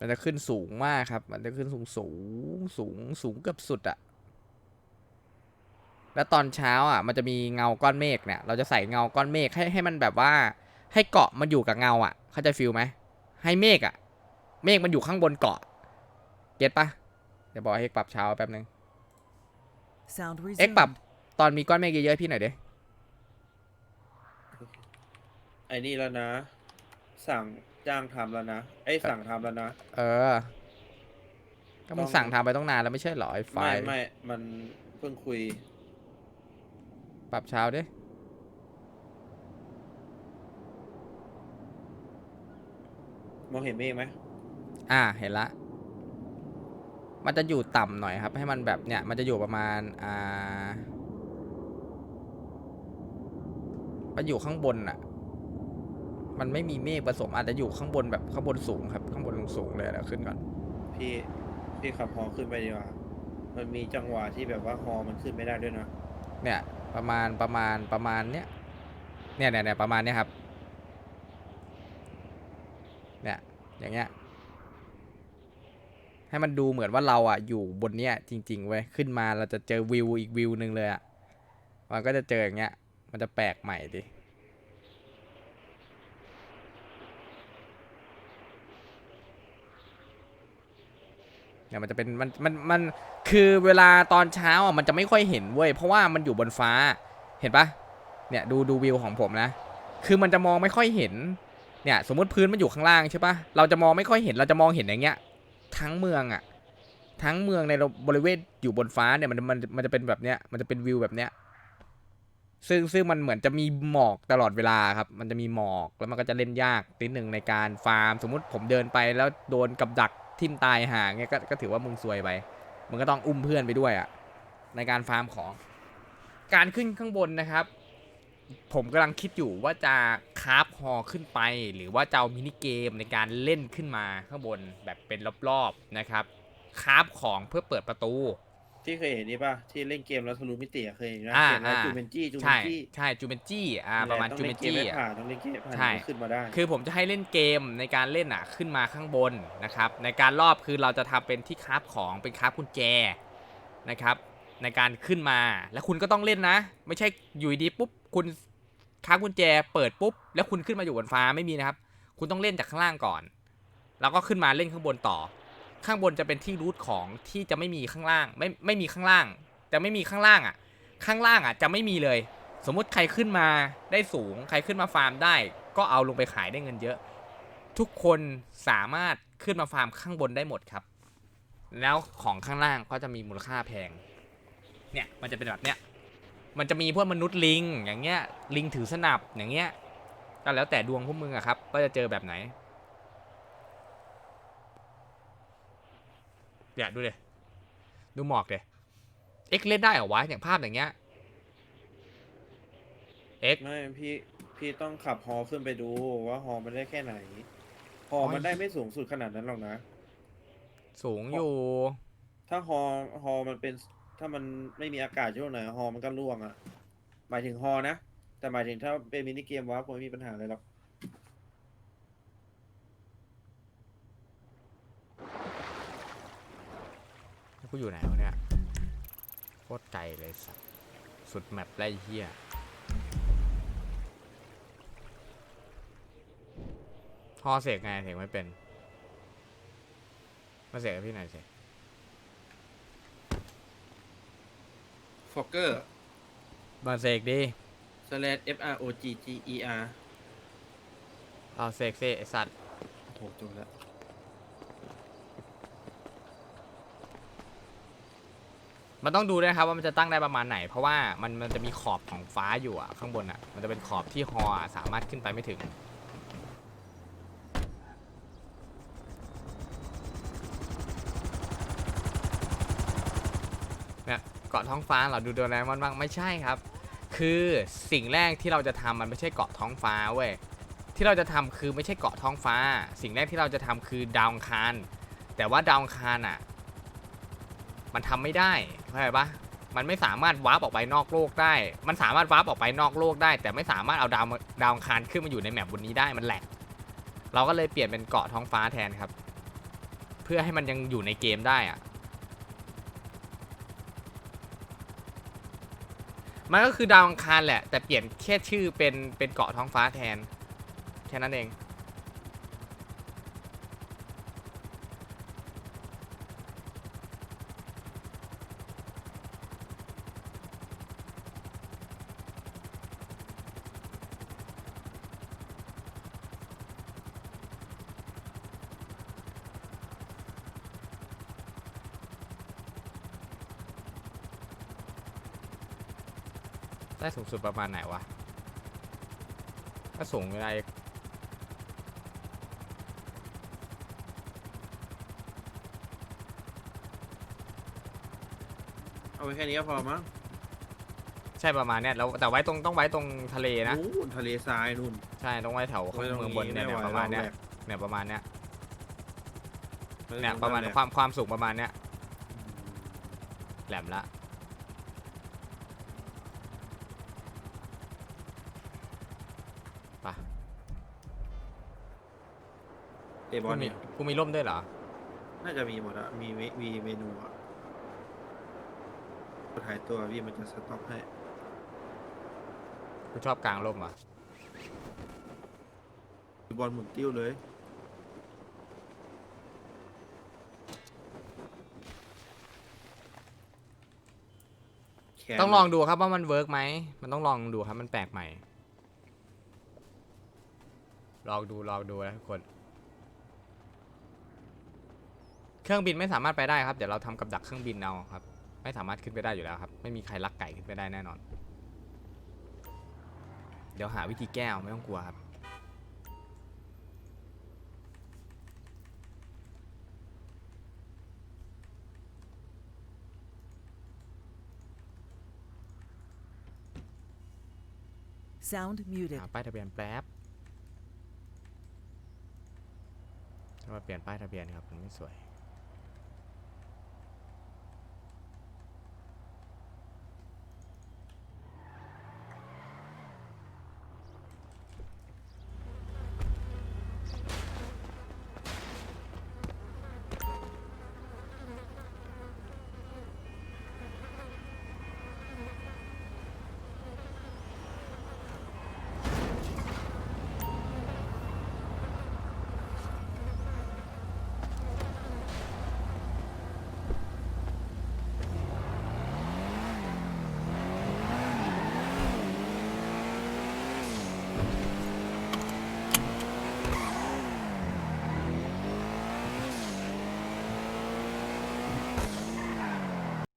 มันจะขึ้นสูงมากครับ มันจะขึ้นสูงสูงสูงสูงเกือบสุดอะแล้วตอนเช้าอะ มันจะมีเงาก้อนเมฆเนี่ย เราจะใส่เงาก้อนเมฆให้ให้มันแบบว่า ให้เกาะมันอยู่กับเงาอะ เข้าใจฟิลไหม ให้เมฆอะ เมฆมันอยู่ข้างบนเกาะ เก็ตปะเดี๋ยวบอกให้เอกปรับเช้าแป๊บนึง Sound เอ็ก resumed. ปรับตอนมีก้อนเมฆเยอะๆให้พี่หน่อยดิไอ้นี่แล้วนะ สั่ง จ้างทำแล้วนะไอ้ยสั่งทำแล้วนะ เออ ก็มึงต้อง สั่งทำไปต้องนานแล้วไม่ใช่เหรอไอ้ไฟไม่ล์ไม่มันเพิ่งคุย ปรับเช้าดิมองเห็นเมฆไหมอ่าเห็นละ มันจะอยู่ต่ำหน่อยครับ ให้มันแบบเนี่ย มันจะอยู่ประมาณอ่ามันอยู่ข้างบนอะ มันไม่มีเมฆผสมอาจจะอยู่ข้างบนแบบข้างบนสูงครับ ข้างบนสูงๆเลยเดี๋ยวขึ้นก่อน พี่พี่ขับฮอขึ้นไปดีกว่า มันมีจังหวะที่แบบว่าฮอมันขึ้นไม่ได้ด้วยนะ เนี่ย ประมาณประมาณประมาณเนี้ยเนี่ยเนี่ยเนี่ยประมาณเนี้ยครับ เนี่ย อย่างเงี้ย ให้มันดูเหมือนว่าเราอะอยู่บนเนี้ยจริง ๆเว้ยขึ้นมาเราจะเจอวิวอีกวิวหนึ่งเลยอะมันก็จะเจออย่างเงี้ย มันจะแปลกใหม่ดิ เนี่ยมันจะเป็นมันมันมันคือเวลาตอนเช้าอะมันจะไม่ค่อยเห็นเว้ยเพราะว่ามันอยู่บนฟ้าเห็นปะเนี่ยดูดูวิวของผมนะ คือมันจะมองไม่ค่อยเห็นเนี่ยสมมติพื้นมันอยู่ข้างล่างใช่ปะเราจะมองไม่ค่อยเห็นเราจะมองเห็นอย่างเงี้ย ทั้งเมืองอะทั้งเมืองในบริเวณอยู่บนฟ้าเนี่ยมันมันมันจะเป็นแบบเนี้ยมันจะเป็นวิวแบบเนี้ยซึ่งซึ่งมันเหมือนจะมีหมอกตลอดเวลาครับ มันจะมีหมอกแล้วมันก็จะเล่นยากนิดหนึ่งในการฟาร์ม สมมุติผมเดินไปแล้วโดนกับดัก ทิมตายห่างเงี้ยก็ก็ถือว่ามึงซวยไปมึงก็ต้องอุ้มเพื่อนไปด้วยอะในการฟาร์มของ การขึ้นข้างบนนะครับ ผมกำลังคิดอยู่ว่าจะคราฟฮอขึ้นไป หรือว่าจะเอามินิเกมในการเล่นขึ้นมาข้างบนแบบเป็นรอบๆนะครับคราบของเพื่อเปิดประตู ที่เคยเห็นนี่ป่ะ ที่เล่นเกมแล้วทะลุมิติอะเคยเห็นนะอ่าเขียนว่าอ่า จูเมนจี้จูเมใช่นจี้ใช่จูเมนจี้อ่าประมาณต้องจูเมเล่นนเกมจี้ให้อะผ่านต้องเล่นเกมให้ผ่านใช่ ถึงขึ้นมาได้ คือผมจะให้เล่นเกมในการเล่นอะขึ้นมาข้างบนนะครับ ในการรอบคือเราจะทำเป็นที่คราฟของเป็นคราฟกุญแจนะครับ ในการขึ้นมาแล้วคุณก็ต้องเล่นนะ ไม่ใช่อยู่ดีๆปุ๊บคุณคราฟกุญแจเปิดปุ๊บ แล้วคุณขึ้นมาอยู่บนฟ้าไม่มีนะครับ คุณต้องเล่นจากข้างล่างก่อน แล้วก็ขึ้นมาเล่นข้างบนต่อ ข้างบนจะเป็นที่รูทของที่จะไม่มีข้างล่าง ไม่ไม่มีข้างล่างแต่ไม่มีข้างล่างอะ ข้างล่างอะจะไม่มีเลย สมมุติใครขึ้นมาได้สูง ใครขึ้นมาฟาร์มได้ ก็เอาลงไปขายได้เงินเยอะ ทุกคนสามารถขึ้นมาฟาร์มข้างบนได้หมดครับ แล้วของข้างล่างก็จะมีมูลค่าแพง เนี่ยมันจะเป็นแบบเนี้ย มันจะมีพวกมนุษย์ลิงอย่างเงี้ย ลิงถือสนับอย่างเงี้ยก็แล้วแต่ดวงพวกมึงอะครับว่าจะเจอแบบไหน เนี่ยดูเลยดูหมอกเลยเอ็กเล่นได้เหรอวะอย่างภาพอย่างเงี้ยเอ็กไม่พี่พี่ต้องขับฮอขึ้นไปดูว่าฮอมันได้แค่ไหนฮออ๋อมันได้ไม่สูงสุดขนาดนั้นหรอกนะ สูงอยู่ ถ้าฮอฮอมันเป็นถ้ามันไม่มีอากาศช่วงไหนฮอมันก็ร่วงอะหมายถึงฮอนะ แต่หมายถึงถ้าเป็นมินิเกมวะคงไม่มีปัญหาอะไรหรอก กูอยู่ไหนวะเนี่ยโคตรไกลเลยสัสสุดแมปไล่เฮียพอเสกไงเสกไม่เป็น มาเสกกับพี่หน่อยสิฟอกเกอร์มาเสกดิสแลช F R O G G E R เอาเสกสิไอสัตว์โอ้โหจบแล้ว มันต้องดูด้วยนะครับว่ามันจะตั้งได้ประมาณไหน เพราะว่ามันมันจะมีขอบของฟ้าอยู่อะข้างบนอะมันจะเป็นขอบที่ฮออะสามารถขึ้นไปไม่ถึง เนี่ยเกาะท้องฟ้าเหราดูโดราเอมอนบ้างไม่ใช่ครับ คือสิ่งแรกที่เราจะทำมันไม่ใช่เกาะท้องฟ้าเว้ยที่เราจะทำคือไม่ใช่เกาะท้องฟ้า สิ่งแรกที่เราจะทำคือดาวอังคารแต่ว่าดาวอังคารอะ มันทำไม่ได้ เข้าใจปะมันไม่สามารถวาร์ปออกไปนอกโลกได้ มันสามารถวาร์ปออกไปนอกโลกได้ แต่ไม่สามารถเอาดาวดาวอังคารขึ้นมาอยู่ในแมปบนนี้ได้มันแหลกเราก็เลยเปลี่ยนเป็นเกาะท้องฟ้าแทนครับ เพื่อให้มันยังอยู่ในเกมได้อะมันก็คือดาวอังคารแหละ แต่เปลี่ยนแค่ชื่อเป็นเป็นเกาะท้องฟ้าแทน แค่นั้นเอง ได้สูงสุดประมาณไหนวะ ถ้าสูงอะไรเอาไว้แค่นี้ก็พอมั้งใช่ประมาณเนี้ยแล้วแต่ไว้ตรงต้องไว้ตรงทะเลนะนู่นทะเลทรายนู่น ใช่ต้องไว้แถวข้างไว้ตรงเมืองบนเนี่ยไม่เนี่ยไหวประมาณเนี้ยเราแหลกเนี่ยประมาณเนี้ยไว้เนี่ยตงประมาณแหลกความความสูงประมาณเนี้ยแหลมละไปะ เตะบอลเนี่ย กูมีร่มด้วยเหรอ น่าจะมีหมดอะมีเมมีเมนูอะกดหายตัวพี่มันจะสต็อกให้ กูชอบกลางร่มอะ บอลหมุนติ้วเลย แขนต้องลองดูครับว่ามันเวิร์กไหม มันต้องลองดูครับ มันแปลกใหม่ ลองดู ลองดูนะทุกคน เครื่องบินไม่สามารถไปได้ครับ เดี๋ยวเราทำกับดักเครื่องบินเอาครับ ไม่สามารถขึ้นไปได้อยู่แล้วครับ ไม่มีใครลักไก่ขึ้นไปได้แน่นอน เดี๋ยวหาวิธีแก้เอาไม่ต้องกลัวครับ Sound muted. หาป้ายทะเบียนแป๊บจะมาเปลี่ยนป้ายทะเบียนครับมันไม่สวย